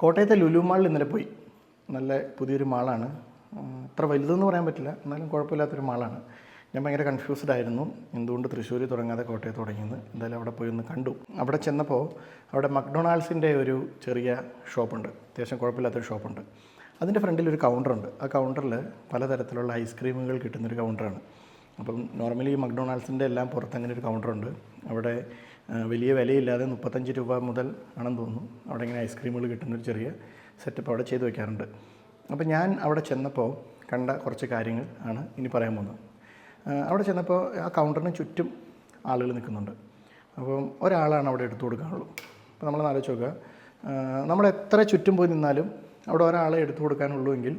കോട്ടയത്തെ ലുലു മാളിൽ ഇന്നലെ പോയി. നല്ല പുതിയൊരു മാളാണ്. അത്ര വലുതെന്ന് പറയാൻ പറ്റില്ല. എന്നാലും കുഴപ്പമില്ലാത്തൊരു മാളാണ്. ഞാൻ ഭയങ്കര കൺഫ്യൂസ്ഡ് ആയിരുന്നു. എന്തുകൊണ്ട് തൃശ്ശൂർ തുടങ്ങാതെ കോട്ടയത്ത് തുടങ്ങിയെന്ന്. എന്തായാലും അവിടെ പോയി ഒന്ന് കണ്ടു. അവിടെ ചെന്നപ്പോൾ അവിടെ മക്ഡൊണാൾഡ്സിന്റെ ഒരു ചെറിയ ഷോപ്പുണ്ട്. അത്യാവശ്യം കുഴപ്പമില്ലാത്തൊരു ഷോപ്പുണ്ട്. അതിന്റെ ഫ്രണ്ടിൽ ഒരു കൗണ്ടറുണ്ട് ആ കൗണ്ടറിൽ പലതരത്തിലുള്ള ഐസ്ക്രീമുകൾ കിട്ടുന്നൊരു കൗണ്ടറാണ് അപ്പം നോർമലി മക്ഡൊണാൾഡ്സിന്റെ എല്ലാം പുറത്ത് അങ്ങനെ ഒരു കൗണ്ടറുണ്ട് അവിടെ വലിയ വിലയില്ലാതെ മുപ്പത്തഞ്ച് രൂപ മുതൽ ആണെന്ന് തോന്നുന്നു. അവിടെ ഇങ്ങനെ ഐസ്ക്രീമുകൾ കിട്ടുന്നൊരു ചെറിയ സെറ്റപ്പ് അവിടെ ചെയ്തു വെക്കാറുണ്ട്. അപ്പോൾ ഞാൻ അവിടെ ചെന്നപ്പോൾ കണ്ട കുറച്ച് കാര്യങ്ങൾ ആണ് ഇനി പറയാൻ പോകുന്നത്. അവിടെ ചെന്നപ്പോൾ ആ കൗണ്ടറിന് ചുറ്റും ആളുകൾ നിൽക്കുന്നുണ്ട്. അപ്പം ഒരാളാണ് അവിടെ എടുത്തു കൊടുക്കാനുള്ളൂ അപ്പോൾ നമ്മൾ ആലോചിച്ച് നോക്കുക. നമ്മൾ എത്ര ചുറ്റും പോയി നിന്നാലും അവിടെ ഒരാളെ എടുത്തു കൊടുക്കാനുള്ളൂ എങ്കിൽ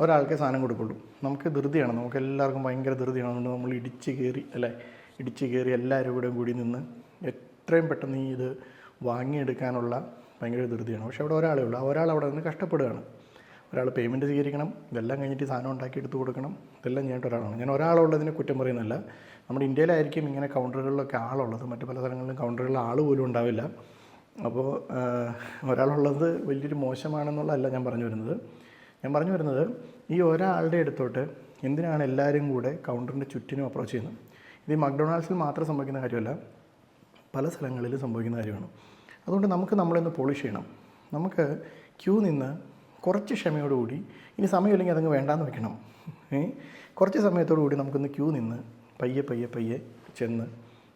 ഒരാൾക്കേ സാധനം കൊടുക്കുള്ളൂ. നമുക്ക് ധൃതിയാണ്. നമുക്ക് എല്ലാവർക്കും ഭയങ്കര ധൃതിയാണ്. നമ്മൾ ഇടിച്ച് കയറി അല്ലേ? ഇടിച്ച് കയറി എല്ലാവരും കൂടെ കൂടി നിന്ന് എത്രയും പെട്ടെന്ന് ഈ ഇത് വാങ്ങിയെടുക്കാനുള്ള ഭയങ്കര ധൃതിയാണ്. പക്ഷേ അവിടെ ഒരാളേ ഉള്ളൂ. ആ ഒരാൾ അവിടെ നിന്ന് കഷ്ടപ്പെടുകയാണ്. ഒരാൾ പേയ്മെന്റ് സ്വീകരിക്കണം. ഇതെല്ലാം കഴിഞ്ഞിട്ട് സാധനം ഉണ്ടാക്കി എടുത്ത് കൊടുക്കണം. ഇതെല്ലാം ചെയ്യേണ്ട ഒരാളാണ്. ഞാൻ ഒരാളുള്ളതിനെ കുറ്റം പറയുന്നില്ല നമ്മുടെ ഇന്ത്യയിലായിരിക്കും ഇങ്ങനെ കൗണ്ടറുകളിലൊക്കെ ആളുള്ളത്. മറ്റു പല സ്ഥലങ്ങളിലും കൗണ്ടറുകളിൽ ആൾ പോലും ഉണ്ടാവില്ല. അപ്പോൾ ഒരാളുള്ളത് വലിയൊരു മോശമാണെന്നുള്ളതല്ല ഞാൻ പറഞ്ഞു വരുന്നത്. ഞാൻ പറഞ്ഞു വരുന്നത് ഈ ഒരാളുടെ അടുത്തോട്ട് എന്തിനാണ് എല്ലാവരും കൂടെ കൗണ്ടറിന്റെ ചുറ്റിനും അപ്രോച്ച് ചെയ്യുന്നത്? ഇത് മക്ഡൊണാൾഡ്സിൽ മാത്രം സംഭവിക്കുന്ന കാര്യമല്ല പല സ്ഥലങ്ങളിലും സംഭവിക്കുന്ന കാര്യമാണ്. അതുകൊണ്ട് നമുക്ക് നമ്മളൊന്ന് പോളിഷ് ചെയ്യണം. നമുക്ക് ക്യൂ നിന്ന് കുറച്ച് ക്ഷമയോടുകൂടി ഇനി സമയമില്ലെങ്കിൽ അതങ്ങ് വേണ്ടാന്ന് വെക്കണം. കുറച്ച് സമയത്തോടു കൂടി നമുക്കൊന്ന് ക്യൂ നിന്ന് പയ്യെ പയ്യെ പയ്യെ ചെന്ന്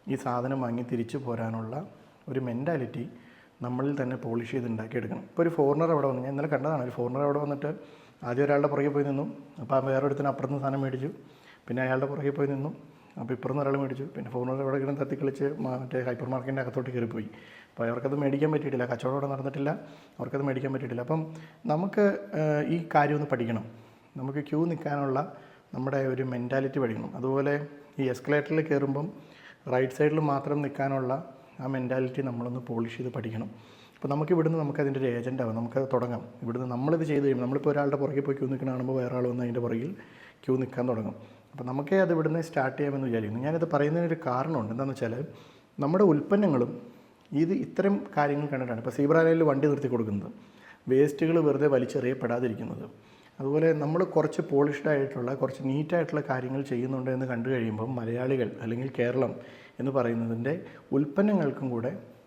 ഈ സാധനം വാങ്ങി തിരിച്ചു പോരാനുള്ള ഒരു മെന്റാലിറ്റി നമ്മളിൽ തന്നെ പോളിഷ് ചെയ്ത് ഉണ്ടാക്കിയെടുക്കണം. ഇപ്പോൾ ഒരു ഫോറിനർ അവിടെ വന്നു. ഞാൻ ഇന്നലെ കണ്ടതാണ് ഒരു ഫോറിനർ അവിടെ വന്നിട്ട് ആദ്യം ഒരാളുടെ പുറകെ പോയി നിന്നു. അപ്പോൾ ആ വേറെ ഒരുത്തിന് അപ്പുറത്ത് നിന്ന് സാധനം മേടിച്ചു. പിന്നെ അയാളുടെ പുറകെ പോയി നിന്നു. അപ്പോൾ ഇപ്പുറത്ത് ഒരാൾ മേടിച്ചു. പിന്നെ ഫോണിൽ എവിടെ കിടന്ന് തത്തിക്കളിച്ച് മറ്റേ ഹൈപ്പർ മാർക്കറ്റിന്റെ അകത്തോട്ട് കയറിപ്പോയി. അപ്പോൾ അവർക്കത് മേടിക്കാൻ പറ്റിയിട്ടില്ല. കച്ചവടം അവിടെ നടന്നിട്ടില്ല. അവർക്കത് മേടിക്കാൻ പറ്റിയിട്ടില്ല. അപ്പം നമുക്ക് ഈ കാര്യം ഒന്ന് പഠിക്കണം. നമുക്ക് ക്യൂ നിൽക്കാനുള്ള നമ്മുടെ ഒരു മെന്റാലിറ്റി പഠിക്കണം. അതുപോലെ ഈ എസ്കലേറ്ററിൽ കയറുമ്പം റൈറ്റ് സൈഡിൽ മാത്രം നിൽക്കാനുള്ള ആ മെന്റാലിറ്റി നമ്മളൊന്ന് പോളിഷ് ചെയ്ത് പഠിക്കണം. അപ്പോൾ നമുക്ക് ഇവിടുന്ന് നമുക്ക് അതിന്റെ ഒരു ഏജന്റ് ആവാം. നമുക്കത് തുടങ്ങാം. ഇവിടുന്ന് നമ്മളിത് ചെയ്ത് കഴിയുമ്പോൾ നമ്മളിപ്പോൾ ഒരാളുടെ പുറകെ പോയി ക്യൂ നിൽക്കുന്ന കാണുമ്പോൾ വേറെ ആൾ വന്ന് അതിന്റെ പുറകിൽ ക്യൂ നിൽക്കാൻ തുടങ്ങും. അപ്പോൾ നമുക്കേ അത് ഇവിടുന്ന് സ്റ്റാർട്ട് ചെയ്യാമെന്ന് വിചാരിക്കുന്നു. ഞാനിത് പറയുന്നതിനൊരു കാരണമുണ്ട്. എന്താണെന്ന് വെച്ചാൽ നമ്മുടെ ഉൽപ്പന്നങ്ങളും ഇത് ഇത്തരം കാര്യങ്ങൾ കണ്ടിട്ടാണ്. ഇപ്പോൾ സീബ്രാലയിൽ വണ്ടി നിർത്തി കൊടുക്കുന്നത്. വേസ്റ്റുകൾ വെറുതെ വലിച്ചെറിയപ്പെടാതിരിക്കുന്നത്. അതുപോലെ നമ്മൾ കുറച്ച് പോളിഷ്ഡ് ആയിട്ടുള്ള കുറച്ച് നീറ്റായിട്ടുള്ള കാര്യങ്ങൾ ചെയ്യുന്നുണ്ട് എന്ന് കണ്ടു കഴിയുമ്പം മലയാളികൾ അല്ലെങ്കിൽ കേരളം എന്ന് പറയുന്നതിന്റെ ഉൽപ്പന്നങ്ങൾക്കും കൂടെ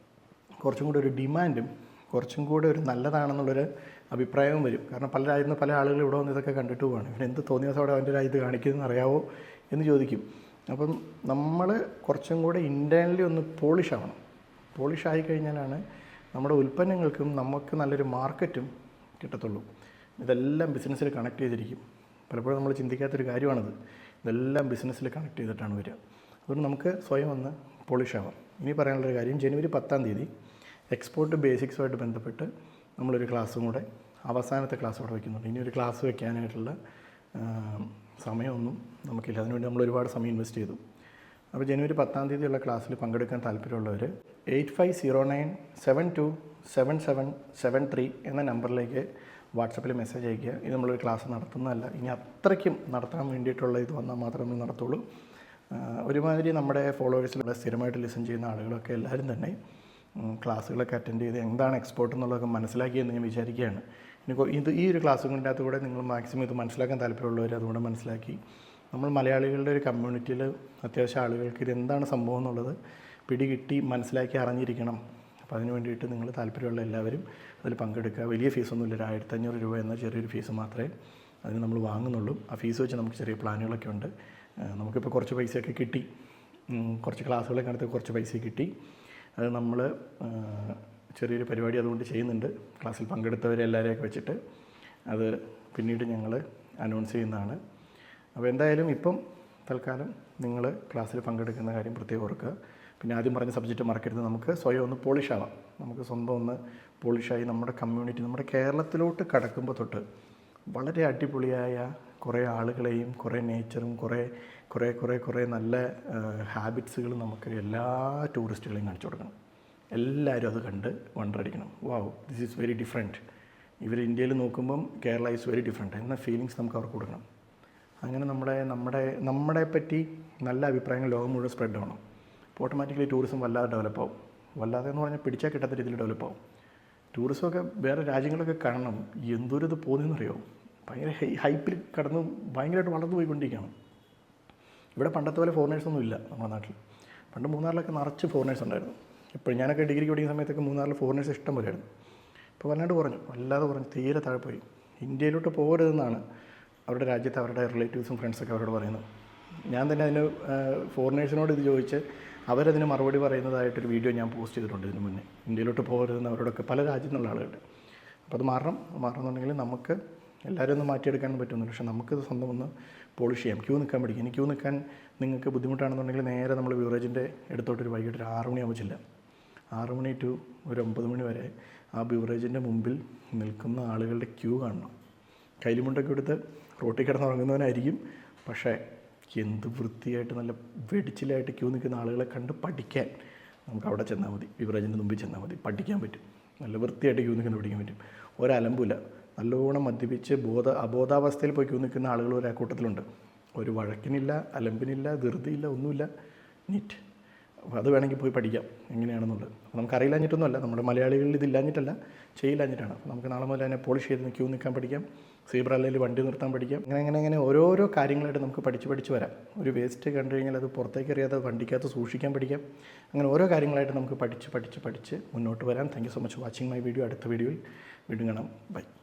കുറച്ചും കൂടെ ഒരു ഡിമാൻഡും കുറച്ചും കൂടെ ഒരു നല്ലതാണെന്നുള്ളൊരു അഭിപ്രായവും വരും. കാരണം പല രാജ്യത്ത് പല ആളുകൾ ഇവിടെ വന്ന് ഇതൊക്കെ കണ്ടിട്ട് പോവാണ്. ഇവൻ എന്ത് തോന്നിയ അവിടെ അവന്റെ രാജ്യത്ത് കാണിക്കുന്നതെന്ന് അറിയാവോ എന്ന് ചോദിക്കും. അപ്പം നമ്മൾ കുറച്ചും കൂടെ ഇന്റേണലി ഒന്ന് പോളിഷ് ആവണം. പോളിഷ് ആയി കഴിഞ്ഞാലാണ് നമ്മുടെ ഉൽപ്പന്നങ്ങൾക്കും നമുക്ക് നല്ലൊരു മാർക്കറ്റും കിട്ടത്തുള്ളൂ. ഇതെല്ലാം ബിസിനസ്സിൽ കണക്ട് ചെയ്തിരിക്കും. പലപ്പോഴും നമ്മൾ ചിന്തിക്കാത്തൊരു കാര്യമാണത്. ഇതെല്ലാം ബിസിനസ്സിൽ കണക്ട് ചെയ്തിട്ടാണ് വരിക. അതുകൊണ്ട് നമുക്ക് സ്വയം ഒന്ന് പോളിഷ് ആവാം. ഇനി പറയാനുള്ളൊരു കാര്യം ജനുവരി പത്താം തീയതി എക്സ്പോർട്ട് ബേസിക്സുമായിട്ട് ബന്ധപ്പെട്ട് നമ്മളൊരു ക്ലാസ്സും കൂടെ അവസാനത്തെ ക്ലാസ് കൂടെ വയ്ക്കുന്നുണ്ട് ഇനി ഒരു ക്ലാസ് വയ്ക്കാനായിട്ടുള്ള സമയമൊന്നും നമുക്കില്ല. അതിനുവേണ്ടി നമ്മൾ ഒരുപാട് സമയം ഇൻവെസ്റ്റ് ചെയ്തു. അപ്പോൾ ജനുവരി പത്താം തീയതിയുള്ള ക്ലാസ്സിൽ പങ്കെടുക്കാൻ താല്പര്യമുള്ളവർ eight five zero nine seven two seven seven seven three എന്ന നമ്പറിലേക്ക് വാട്സപ്പിൽ മെസ്സേജ് അയയ്ക്കുക. ഇത് നമ്മളൊരു ക്ലാസ് നടത്തുന്നതല്ല. ഇനി അത്രയ്ക്കും നടത്താൻ വേണ്ടിയിട്ടുള്ള ഇത് വന്നാൽ മാത്രമേ നമ്മൾ നടത്തുള്ളൂ. ഒരുമാതിരി നമ്മുടെ ഫോളോവേഴ്സിലൂടെ സ്ഥിരമായിട്ട് ലിസൺ ചെയ്യുന്ന ആളുകളൊക്കെ എല്ലാവരും തന്നെ ക്ലാസ്സുകളൊക്കെ അറ്റൻഡ് ചെയ്ത് എന്താണ് എക്സ്പോർട്ട് എന്നുള്ളതൊക്കെ മനസ്സിലാക്കിയെന്ന് ഞാൻ വിചാരിക്കുകയാണ്. ഇത് ഈ ഒരു ക്ലാസ്സുകളിന്റെ അകത്തുകൂടെ നിങ്ങൾ മാക്സിമം ഇത് മനസ്സിലാക്കാൻ താല്പര്യമുള്ളവർ അതുകൊണ്ട് മനസ്സിലാക്കി. നമ്മൾ മലയാളികളുടെ ഒരു കമ്മ്യൂണിറ്റിയിൽ അത്യാവശ്യം ആളുകൾക്ക് ഇത് എന്താണ് സംഭവം എന്നുള്ളത് പിടികിട്ടി മനസ്സിലാക്കി അറിഞ്ഞിരിക്കണം. അപ്പോൾ അതിന് വേണ്ടിയിട്ട് നിങ്ങൾ താല്പര്യമുള്ള എല്ലാവരും അതിൽ പങ്കെടുക്കുക. വലിയ ഫീസൊന്നുമില്ല. ഒരു ആയിരത്തഞ്ഞൂറ് രൂപ എന്ന ചെറിയൊരു ഫീസ് മാത്രമേ അതിന് നമ്മൾ വാങ്ങുന്നുള്ളൂ. ആ ഫീസ് വെച്ച് നമുക്ക് ചെറിയ പ്ലാനുകളൊക്കെ ഉണ്ട്. നമുക്കിപ്പോൾ കുറച്ച് പൈസയൊക്കെ കിട്ടി. കുറച്ച് ക്ലാസ്സുകളൊക്കെ നടത്തി കുറച്ച് പൈസ കിട്ടി. അത് നമ്മൾ ചെറിയൊരു പരിപാടി അതുകൊണ്ട് ചെയ്യുന്നുണ്ട്. ക്ലാസ്സിൽ പങ്കെടുത്തവരെ എല്ലാവരെയൊക്കെ വെച്ചിട്ട് അത് പിന്നീട് ഞങ്ങൾ അനൗൺസ് ചെയ്യുന്നതാണ്. അപ്പോൾ എന്തായാലും ഇപ്പം തൽക്കാലം നിങ്ങൾ ക്ലാസ്സിൽ പങ്കെടുക്കുന്ന കാര്യം പ്രത്യേകം ഓർക്കുക. പിന്നെ ആദ്യം പറഞ്ഞ സബ്ജക്റ്റ് മറക്കരുത്. നമുക്ക് സ്വയം ഒന്ന് പോളിഷ് ആവാം. നമുക്ക് സ്വന്തം ഒന്ന് പോളിഷായി നമ്മുടെ കമ്മ്യൂണിറ്റി നമ്മുടെ കേരളത്തിലോട്ട് കടക്കുമ്പോൾ തൊട്ട് വളരെ അടിപൊളിയായ കുറേ ആളുകളെയും കുറേ നേച്ചറും കുറേ കുറേ കുറേ കുറേ നല്ല ഹാബിറ്റ്സുകൾ നമുക്ക് എല്ലാ ടൂറിസ്റ്റുകളെയും കാണിച്ചു കൊടുക്കണം. എല്ലാവരും അത് കണ്ട് വണ്ടറടിക്കണം. Wow this is very different ഇവർ ഇന്ത്യയിൽ നോക്കുമ്പം കേരള ഈസ് വെരി ഡിഫറെന്റ് എന്ന ഫീലിങ്സ് നമുക്ക് അവർക്ക് കൊടുക്കണം. അങ്ങനെ നമ്മുടെ നമ്മുടെ നമ്മളെ പറ്റി നല്ല അഭിപ്രായങ്ങൾ ലോകം മുഴുവൻ സ്പ്രെഡ് ആവണം. ഓട്ടോമാറ്റിക്കലി ടൂറിസം വല്ലാതെ ഡെവലപ്പ് ആവും. വല്ലാതെ എന്ന് പറഞ്ഞാൽ പിടിച്ചാൽ കിട്ടാത്ത രീതിയിൽ ഡെവലപ്പ് ആവും. ടൂറിസമൊക്കെ വേറെ രാജ്യങ്ങളൊക്കെ കാണണം. എന്തോരം ഇത് പോകുന്നതെന്നറിയോ ഭയങ്കര ഹൈപ്പിൽ കടന്ന് ഭയങ്കരമായിട്ട് വളർന്നു പോയിക്കൊണ്ടിരിക്കുകയാണ്. ഇവിടെ പണ്ടത്തെ പോലെ ഫോറിനേഴ്സൊന്നും ഇല്ല നമ്മുടെ നാട്ടിൽ. പണ്ട് മൂന്നാറിലൊക്കെ നിറച്ച് ഫോറിനേഴ്സ് ഉണ്ടായിരുന്നു. ഇപ്പോൾ ഞാനൊക്കെ ഡിഗ്രിക്ക് പഠിക്കുന്ന സമയത്തൊക്കെ മൂന്നാറിൽ ഫോറിനേഴ്സ് ഇഷ്ടം പോലെയായിരുന്നു. ഇപ്പോൾ വല്ലാണ്ട് കുറഞ്ഞു. വല്ലാതെ കുറഞ്ഞു. തീരെ താഴെ പോയി ഇന്ത്യയിലോട്ട് പോകരുതെന്നാണ് അവരുടെ രാജ്യത്ത് അവരുടെ റിലേറ്റീവ്സും ഫ്രണ്ട്സൊക്കെ അവരോട് പറയുന്നത്. ഞാൻ തന്നെ അതിന് ഫോറിനേഴ്സിനോട് ഇത് ചോദിച്ച് അവരതിന് മറുപടി പറയുന്നതായിട്ടൊരു വീഡിയോ ഞാൻ പോസ്റ്റ് ചെയ്തിട്ടുണ്ട് ഇതിന് മുന്നേ. ഇന്ത്യയിലോട്ട് പോകരുതെന്ന് അവരോടൊക്കെ പല രാജ്യത്തുള്ള ആളുകളുണ്ട്. അപ്പോൾ അത് മാറണം. മാറണമെന്നുണ്ടെങ്കിൽ നമുക്ക് എല്ലാവരും ഒന്ന് മാറ്റിയെടുക്കാൻ പറ്റുന്നു പക്ഷേ നമുക്കിത് സ്വന്തം ഒന്ന് പോളിഷ് ചെയ്യാം. ക്യൂ നിൽക്കാൻ പഠിക്കും. ഇനി ക്യൂ നിൽക്കാൻ നിങ്ങൾക്ക് ബുദ്ധിമുട്ടാണെന്നുണ്ടെങ്കിൽ നേരെ നമ്മൾ ബിവറേജിന്റെ അടുത്തോട്ടൊരു വൈകിട്ട് ഒരു ആറ് മണിയാകുമ്പോൾ ചെല്ലാം ആറ് മണി ടു ഒരു ഒമ്പത് മണി വരെ ആ ബിവറേജിന്റെ മുമ്പിൽ നിൽക്കുന്ന ആളുകളുടെ ക്യൂ കാണണം. കൈലിമുണ്ടൊക്കെ എടുത്ത് റോട്ടിൽ കിടന്ന് ഉറങ്ങുന്നവനായിരിക്കും പക്ഷേ എന്ത് വൃത്തിയായിട്ട് നല്ല വെടിച്ചിലായിട്ട് ക്യൂ നിൽക്കുന്ന ആളുകളെ കണ്ട് പഠിക്കാൻ നമുക്ക് അവിടെ ചെന്നാൽ മതി. ബിവറേജിന്റെ മുമ്പിൽ ചെന്നാൽ മതി. പഠിക്കാൻ പറ്റും. നല്ല വൃത്തിയായിട്ട് ക്യൂ നിൽക്കുന്ന പഠിക്കാൻ പറ്റും. ഒരലമ്പില്ല നല്ലോണം മദ്യപിച്ച് ബോധ അബോധാവസ്ഥയിൽ പോയി ക്യൂ നിൽക്കുന്ന ആളുകൾ ഒരു കൂട്ടത്തിലുണ്ട്. ഒരു വഴക്കിനില്ല അലമ്പിനില്ല ധൃതിയില്ല ഒന്നുമില്ല. നീറ്റ് അപ്പോൾ അത് വേണമെങ്കിൽ പോയി പഠിക്കാം. എങ്ങനെയാണെന്നുള്ളത്. അപ്പോൾ നമുക്ക് അറിയില്ലാഞ്ഞിട്ടൊന്നുമല്ല. നമ്മുടെ മലയാളികളിൽ ഇതില്ലാഞ്ഞിട്ടല്ല ചെയ്യില്ലാഞ്ഞിട്ടാണ്. അപ്പോൾ നമുക്ക് നാളെ മുതൽ അതിനെ പോളിഷ് ചെയ്ത് ക്യൂ നിൽക്കാൻ പഠിക്കാം. സീബ്രാലയിൽ വണ്ടി നിർത്താൻ പഠിക്കാം. അങ്ങനെ അങ്ങനെ അങ്ങനെ ഓരോരോ കാര്യങ്ങളായിട്ട് നമുക്ക് പഠിച്ച് പഠിച്ച് വരാം. ഒരു വേസ്റ്റ് കണ്ടു കഴിഞ്ഞാൽ അത് പുറത്തേക്ക് അറിയാതെ വണ്ടിക്കകത്ത് സൂക്ഷിക്കാൻ പഠിക്കാം. അങ്ങനെ ഓരോ കാര്യങ്ങളായിട്ട് നമുക്ക് പഠിച്ച് പഠിച്ച് പഠിച്ച് മുന്നോട്ട് വരാം. Thank so much watching my video അടുത്ത വീഡിയോയിൽ വീണ്ടും കാണാം. ബൈ